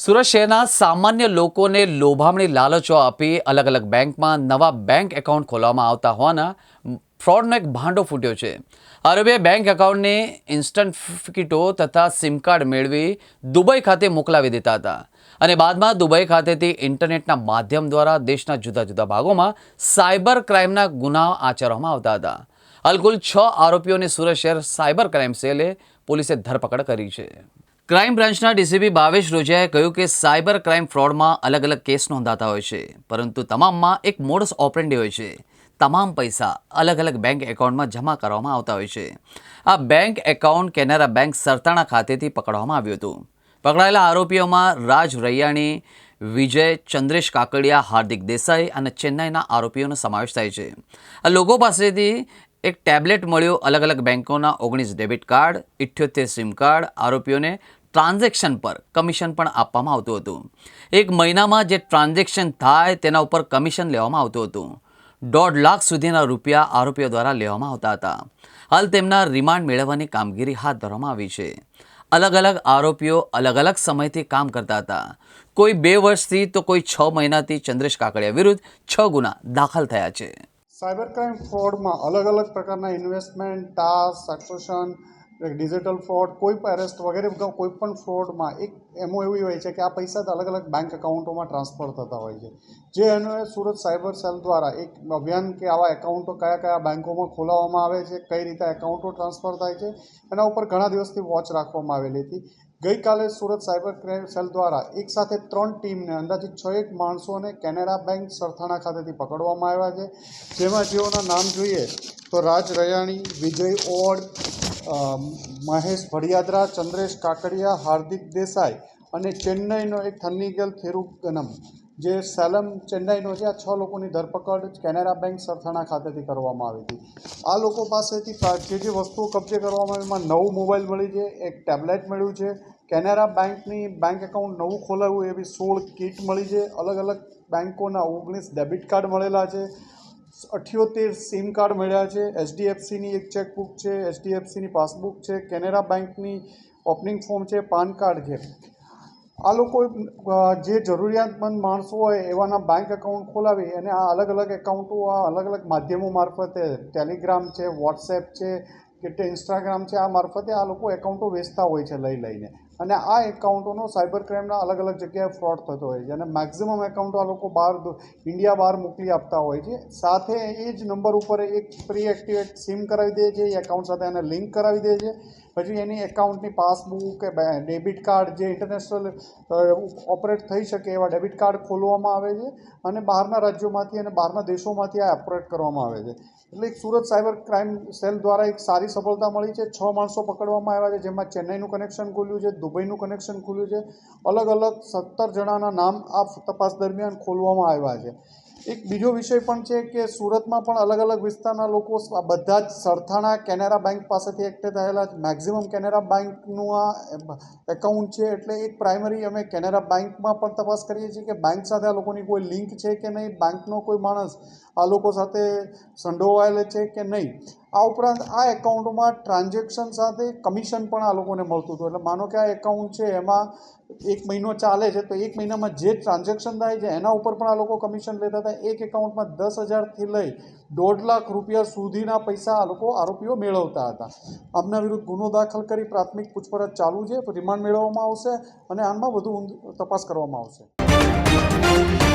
સુરત શહેરના સામાન્ય લોકોને લોભામણી લાલચો આપી અલગ અલગ બેંકમાં નવા બેંક એકાઉન્ટ ખોલવામાં આવતા હોવાના ફ્રોડનો એક ભાંડો ફૂટ્યો છે. આરોપીએ બેંક એકાઉન્ટની ઇન્સ્ટન્ટ ફિકિટો તથા સિમ કાર્ડ મેળવી દુબઈ ખાતે મોકલાવી દેતા હતા અને બાદમાં દુબઈ ખાતેથી ઇન્ટરનેટના માધ્યમ દ્વારા દેશના જુદા જુદા ભાગોમાં સાયબર ક્રાઇમના ગુનાઓ આચરવામાં આવતા હતા. અલકુલ છ આરોપીઓને સુરત શહેર સાયબર ક્રાઇમ સેલે પોલીસે ધરપકડ કરી છે. ક્રાઇમ બ્રાન્ચના ડીસીપી ભાવેશ રોજિયાએ કહ્યું કે સાયબર ક્રાઇમ ફ્રોડમાં અલગ અલગ કેસ નોંધાતા હોય છે, પરંતુ તમામમાં એક મોડસ ઓપરેન્ડી હોય છે. તમામ પૈસા અલગ અલગ બેંક એકાઉન્ટમાં જમા કરવામાં આવતા હોય છે. આ bank account Canara bank Sarthana ખાતેથી પકડવામાં આવ્યું હતું. પકડાયેલા આરોપીઓમાં રાજ રૈયાણી, વિજય, ચંદ્રેશ કાકડિયા, હાર્દિક દેસાઈ અને ચેન્નાઈના આરોપીઓનો સમાવેશ થાય છે. આ લોકો પાસેથી એક ટેબ્લેટ મળ્યું અલગ અલગ બેંકોના ઓગણીસ ડેબિટ કાર્ડ, ઇઠ્યોતેર સિમ કાર્ડ, આરોપીઓને ટ્રાન્ઝેક્શન પર કમિશન પણ આપવામાં આવતું હતું. એક મહિનામાં જે ટ્રાન્ઝેક્શન થાય તેના ઉપર કમિશન લેવામાં આવતું હતું. દોઢ લાખ સુધીના રૂપિયા આરોપીઓ દ્વારા લેવામાં આવતા હતા. હાલ તેમના રિમાન્ડ મેળવવાની કામગીરી હાથ ધરવામાં આવી છે. અલગ અલગ આરોપીઓ અલગ અલગ સમયથી કામ કરતા હતા. કોઈ બે વર્ષથી તો કોઈ છ મહિનાથી ચંદ્રેશ કાકડિયા વિરુદ્ધ છ ગુના દાખલ થયા છે. સાયબર ક્રાઇમ ફ્રોડમાં અલગ અલગ પ્રકારના investment, task succession digital fraud કોઈ પણ એરેસ્ટ વગેરે, કોઈ પણ ફ્રોડમાં એક એમો એવી હોય છે કે આ પૈસા અલગ અલગ બેંક એકાઉન્ટોમાં ટ્રાન્સફર થતા હોય છે. જે એનો સુરત સાયબર સેલ દ્વારા એક અભિયાન કે આવા એકાઉન્ટો કયા કયા બેંકોમાં ખોલાવવામાં આવે છે, કઈ રીતે એકાઉન્ટો ટ્રાન્સફર થાય છે, એના ઉપર ઘણા દિવસથી વોચ રાખવામાં આવેલી હતી. ગઈકાલે સુરત સાયબર ક્રાઇમ સેલ દ્વારા એક સાથે ત્રણ ટીમને, અંદાજિત છ એક માણસોને કેનેરા બેંક સરથાણા ખાતેથી પકડવામાં આવ્યા છે. જેમાં જેઓના નામ જોઈએ તો રાજ રયાણી, વિજય ઓડ મહેશ ભડિયાદરા, ચંદ્રેશ કાકડિયા, હાર્દિક દેસાઈ અને ચેન્નઈનો એક થન્નીગલ થેરુગનમ જે સેલમ ચેન્નઈનો છે. આ છ લોકોની ધરપકડ કેનેરા બેંક સરથાણા ખાતેથી કરવામાં આવી હતી. આ લોકો પાસેથી જે જે વસ્તુઓ કબજે કરવામાં આવી, એમાં નવું મોબાઈલ મળી છે, એક ટેબ્લેટ મળ્યું છે. કેનેરા બેંકની બેંક એકાઉન્ટ નવું ખોલાવ્યું એવી સોળ કીટ મળી છે. અલગ અલગ બેંકોના ઓગણીસ ડેબિટ કાર્ડ મળેલા છે. અઠ્યોતેર સિમ કાર્ડ મળ્યા છે, એચડીએફસીની એક ચેકબુક છે, એચડીએફસીની પાસબુક છે, કેનેરા બેંકની ઓપનિંગ ફોર્મ છે, પાન કાર્ડ છે. આ લોકો જે જરૂરિયાતમંદ માણસો હોય એવાના બેંક એકાઉન્ટ ખોલાવી અને આ અલગ અલગ એકાઉન્ટો આ અલગ અલગ માધ્યમો મારફતે ટેલિગ્રામ છે વોટ્સએપ છે કે ઇન્સ્ટાગ્રામ છે, આ મારફતે આ લોકો એકાઉન્ટો વેચતા હોય છે લઈ લઈને. અને આ એકાઉન્ટોનો સાયબર ક્રાઇમના અલગ અલગ જગ્યાએ ફ્રોડ થતો હોય છે. અને મેક્ઝિમમ એકાઉન્ટો આ લોકો બહાર ઇન્ડિયા બહાર મોકલી આપતા હોય છે. સાથે એ જ નંબર ઉપર એક પ્રી એક્ટિવેટ સિમ કરાવી દે છે, એ એકાઉન્ટ સાથે એને લિંક કરાવી દે છે. પછી એની એકાઉન્ટની પાસબુક કે ડેબિટ કાર્ડ જે ઇન્ટરનેશનલ ઓપરેટ થઈ શકે એવા ડેબિટ કાર્ડ ખોલવામાં આવે છે અને બહારના રાજ્યોમાંથી અને બહારના દેશોમાંથી આ ઓપરેટ કરવામાં આવે છે. એટલે એક સુરત સાયબર ક્રાઇમ સેલ દ્વારા એક સારી સફળતા મળી છે. છ માણસો પકડવામાં આવ્યા છે, જેમાં ચેન્નઈનું કનેક્શન ખોલ્યું છે દુબઈનું કનેક્શન ખુલ્યું છે. અલગ અલગ સત્તર જણાના નામ આ તપાસ દરમિયાન ખોલવામાં આવ્યા છે. એક બીજો વિષય પણ છે કે સુરતમાં પણ અલગ અલગ વિસ્તારના લોકો બધા જ સરથાણા કેનેરા બેંક પાસેથી એકઠે થયેલા મેક્ઝિમમ કેનેરા બેંકનું આ એકાઉન્ટ છે એટલે એક પ્રાઇમરી અમે કેનેરા બેંકમાં પણ તપાસ કરીએ છીએ કે બેંક સાથે આ લોકોની કોઈ લિંક છે કે નહીં, બેંકનો કોઈ માણસ આ લોકો સાથે સંડોવાયેલ છે કે નહીં. આ ઉપરાંત આ એકાઉન્ટમાં ટ્રાન્ઝેક્શન સાથે કમિશન પણ આ લોકોને મળતું હતું. એટલે માનો કે આ એકાઉન્ટ છે, એમાં એક મહિનો ચાલે છે, તો એક મહિનામાં જે ટ્રાન્ઝેક્શન થાય છે, એના ઉપર પણ આ લોકો કમિશન લેતા હતા. એક એકાઉન્ટમાં દસ હજારથી લઈ દોઢ લાખ રૂપિયા સુધીના પૈસા આ લોકો આરોપીઓ મેળવતા હતા. આમના વિરુદ્ધ ગુનો દાખલ કરી પ્રાથમિક પૂછપરછ ચાલુ છે રિમાન્ડ મેળવવામાં આવશે અને આમાં વધુ તપાસ કરવામાં આવશે.